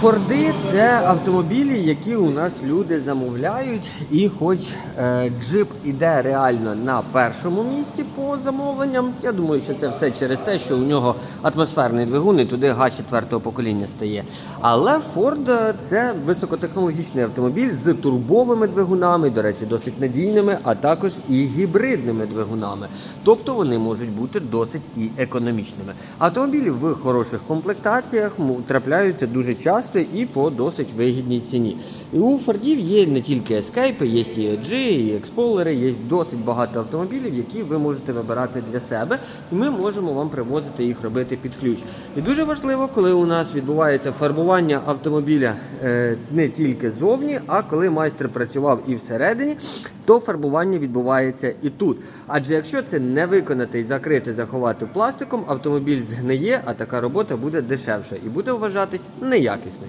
Форди це автомобілі, які у нас люди замовляють. І хоч е, джип іде реально на першому місці по замовленням, я думаю, що це все через те, що у нього атмосферний двигун і туди газ четвертого покоління стає. Але е, це високотехнологічний автомобіль з турбовими двигунами, до речі, досить надійними, а також і гібридними двигунами. Тобто вони можуть бути досить і економічними. Автомобілі в хороших комплектаціях трапляються дуже часто і по досить вигідній ціні. У Фордів є не тільки Escape, є EG, і Експлорери, є досить багато автомобілів, які ви можете вибирати для себе, і ми можемо вам привозити їх робити під ключ. І дуже важливо, коли у нас відбувається фарбування автомобіля не тільки зовні, а коли майстер працював і всередині, то фарбування відбувається і тут. Адже якщо це не виконати і закрити, заховати пластиком, автомобіль згниє, а така робота буде дешевша і буде вважатись неякісною.